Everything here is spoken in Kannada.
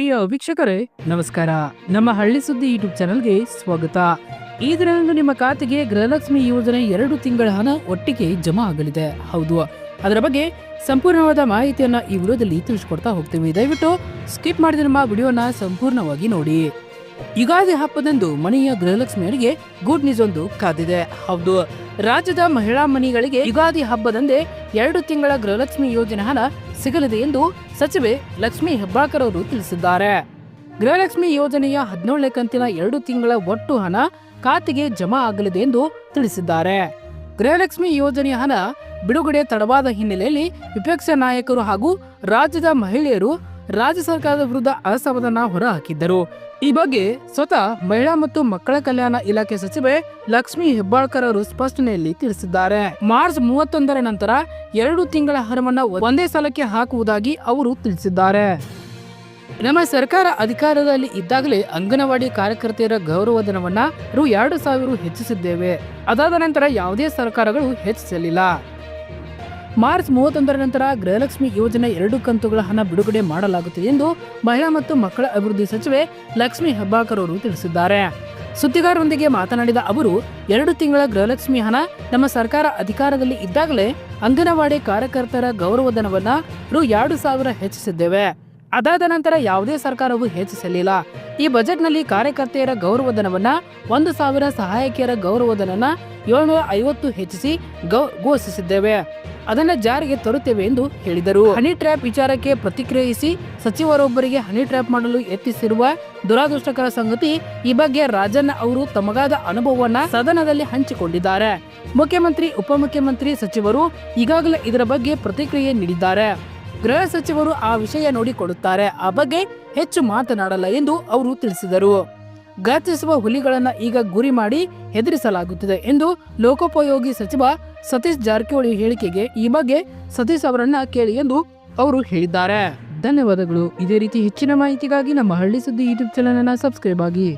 ಪ್ರಿಯ ವೀಕ್ಷಕರೇ, ನಮಸ್ಕಾರ. ನಮ್ಮ ಹಳ್ಳಿ ಸುದ್ದಿ ಯೂಟ್ಯೂಬ್ ಚಾನಲ್ಗೆ ಸ್ವಾಗತ. ಈ ದಿನದಂದು ನಿಮ್ಮ ಖಾತೆಗೆ ಗೃಹಲಕ್ಷ್ಮಿ ಯೋಜನೆ ಎರಡು ತಿಂಗಳ ಹಣ ಒಟ್ಟಿಗೆ ಜಮಾ ಆಗಲಿದೆ. ಹೌದು, ಅದರ ಬಗ್ಗೆ ಸಂಪೂರ್ಣವಾದ ಮಾಹಿತಿಯನ್ನ ಈ ವಿಡಿಯೋದಲ್ಲಿ ತಿಳಿಸ್ಕೊಡ್ತಾ ಹೋಗ್ತೀವಿ. ದಯವಿಟ್ಟು ಸ್ಕಿಪ್ ಮಾಡಿದ ನಮ್ಮ ವಿಡಿಯೋನ ಸಂಪೂರ್ಣವಾಗಿ ನೋಡಿ. ಯುಗಾದಿ ಹಬ್ಬದಂದು ಮನೆಯ ಗೃಹಲಕ್ಷ್ಮಿಯರಿಗೆ ಗುಡ್ ನ್ಯೂಸ್ ಒಂದು ಕಾದಿದೆ. ಹೌದು ರಾಜ್ಯದ ಮಹಿಳಾ ಮನೆಗಳಿಗೆ ಯುಗಾದಿ ಹಬ್ಬದಂದೇ ಎರಡು ತಿಂಗಳ ಗೃಹಲಕ್ಷ್ಮಿ ಯೋಜನೆ ಹಣ ಸಿಗಲಿದೆ ಎಂದು ಸಚಿವೆ ಲಕ್ಷ್ಮಿ ಹೆಬ್ಬಾಳ್ಕರ್ ಅವರು ತಿಳಿಸಿದ್ದಾರೆ. ಗೃಹಲಕ್ಷ್ಮಿ ಯೋಜನೆಯ ಹದಿನೇಳನೇ ಕಂತಿನ ಎರಡು ತಿಂಗಳ ಒಟ್ಟು ಹಣ ಖಾತೆಗೆ ಜಮಾ ಆಗಲಿದೆ ಎಂದು ತಿಳಿಸಿದ್ದಾರೆ. ಗೃಹಲಕ್ಷ್ಮಿ ಯೋಜನೆಯ ಹಣ ಬಿಡುಗಡೆ ತಡವಾದ ಹಿನ್ನೆಲೆಯಲ್ಲಿ ವಿಪಕ್ಷ ನಾಯಕರು ಹಾಗೂ ರಾಜ್ಯದ ಮಹಿಳೆಯರು ರಾಜ್ಯ ಸರ್ಕಾರದ ವಿರುದ್ಧ ಅಸಮಾಧಾನ ಹೊರಹಾಕಿದ್ದರು. ಈ ಬಗ್ಗೆ ಸ್ವತಃ ಮಹಿಳಾ ಮತ್ತು ಮಕ್ಕಳ ಕಲ್ಯಾಣ ಇಲಾಖೆ ಸಚಿವೆ ಲಕ್ಷ್ಮಿ ಹೆಬ್ಬಾಳ್ಕರ್ ಅವರು ಸ್ಪಷ್ಟನೆಯಲ್ಲಿ ತಿಳಿಸಿದ್ದಾರೆ. ಮಾರ್ಚ್ ಮೂವತ್ತೊಂದರ ನಂತರ ಎರಡು ತಿಂಗಳ ಹಣವನ್ನು ಒಂದೇ ಸಲಕ್ಕೆ ಹಾಕುವುದಾಗಿ ಅವರು ತಿಳಿಸಿದ್ದಾರೆ. ನಮ್ಮ ಸರ್ಕಾರ ಅಧಿಕಾರದಲ್ಲಿ ಇದ್ದಾಗಲೇ ಅಂಗನವಾಡಿ ಕಾರ್ಯಕರ್ತೆಯರ ಗೌರವಧನವನ್ನ ರು ಎರಡು ಸಾವಿರ ಹೆಚ್ಚಿಸಿದ್ದೇವೆ. ಅದಾದ ನಂತರ ಯಾವುದೇ ಸರ್ಕಾರಗಳು ಹೆಚ್ಚಿಸಲಿಲ್ಲ. ಮಾರ್ಚ್ ಮೂವತ್ತೊಂದರ ನಂತರ ಗೃಹಲಕ್ಷ್ಮಿ ಯೋಜನೆ ಎರಡು ಕಂತುಗಳ ಹಣ ಬಿಡುಗಡೆ ಮಾಡಲಾಗುತ್ತದೆ ಎಂದು ಮಹಿಳಾ ಮತ್ತು ಮಕ್ಕಳ ಅಭಿವೃದ್ಧಿ ಸಚಿವೆ ಲಕ್ಷ್ಮಿ ಹೆಬ್ಬಾಕರ್ ಅವರು ತಿಳಿಸಿದ್ದಾರೆ. ಸುದ್ದಿಗಾರರೊಂದಿಗೆ ಮಾತನಾಡಿದ ಅವರು, ಎರಡು ತಿಂಗಳ ಗೃಹಲಕ್ಷ್ಮಿ ಹಣ ನಮ್ಮ ಸರ್ಕಾರ ಅಧಿಕಾರದಲ್ಲಿ ಇದ್ದಾಗಲೇ ಅಂಗನವಾಡಿ ಕಾರ್ಯಕರ್ತರ ಗೌರವಧನವನ್ನ ರು ಎರಡು ಸಾವಿರ ಹೆಚ್ಚಿಸಿದ್ದೇವೆ. ಅದಾದ ನಂತರ ಯಾವುದೇ ಸರ್ಕಾರವು ಹೆಚ್ಚಿಸಲಿಲ್ಲ. ಈ ಬಜೆಟ್ನಲ್ಲಿ ಕಾರ್ಯಕರ್ತೆಯರ ಗೌರವಧನವನ್ನ ಒಂದು ಸಾವಿರ ಸಹಾಯಕಿಯರ ಗೌರವಧನನ ಏಳ್ನೂರ ಐವತ್ತು ಹೆಚ್ಚಿಸಿ ಘೋಷಿಸಿದ್ದೇವೆ. ಅದನ್ನ ಜಾರಿಗೆ ತರುತ್ತೇವೆ ಎಂದು ಹೇಳಿದರು. ಹನಿ ಟ್ರ್ಯಾಪ್ ವಿಚಾರಕ್ಕೆ ಪ್ರತಿಕ್ರಿಯಿಸಿ ಸಚಿವರೊಬ್ಬರಿಗೆ ಹನಿ ಟ್ರ್ಯಾಪ್ ಮಾಡಲು ಯತ್ನಿಸಿರುವ ದುರಾದೃಷ್ಟಕರ ಸಂಗತಿ ಈ ಬಗ್ಗೆ ರಾಜಣ್ಣ ಅವರು ತಮಗಾದ ಅನುಭವವನ್ನ ಸದನದಲ್ಲಿ ಹಂಚಿಕೊಂಡಿದ್ದಾರೆ. ಮುಖ್ಯಮಂತ್ರಿ, ಉಪಮುಖ್ಯಮಂತ್ರಿ ಸಚಿವರು ಈಗಾಗಲೇ ಇದರ ಬಗ್ಗೆ ಪ್ರತಿಕ್ರಿಯೆ ನೀಡಿದ್ದಾರೆ. ಗೃಹ ಸಚಿವರು ಆ ವಿಷಯ ನೋಡಿಕೊಡುತ್ತಾರೆ ಆ ಬಗ್ಗೆ ಹೆಚ್ಚು ಮಾತನಾಡಲ್ಲ ಎಂದು ಅವರು ತಿಳಿಸಿದರು. ಘಾತಿಸುವ ಹುಲಿಗಳನ್ನು ಈಗ ಗುರಿ ಮಾಡಿ ಹೆದರಿಸಲಾಗುತ್ತಿದೆ ಎಂದು ಲೋಕೋಪಯೋಗಿ ಸಚಿವ ಸತೀಶ್ ಜಾರಕಿಹೊಳಿ ಹೇಳಿಕೆಗೆ ಈ ಬಗ್ಗೆ ಸತೀಶ್ ಅವರನ್ನ ಕೇಳಿ ಎಂದು ಅವರು ಹೇಳಿದ್ದಾರೆ. ಧನ್ಯವಾದಗಳು. ಇದೇ ರೀತಿ ಹೆಚ್ಚಿನ ಮಾಹಿತಿಗಾಗಿ ನಮ್ಮ ಹಳ್ಳಿ ಸುದ್ದಿ ಯೂಟ್ಯೂಬ್ ಚಾನಲ್ ಅನ್ನ ಸಬ್ಸ್ಕ್ರೈಬ್ ಆಗಿ.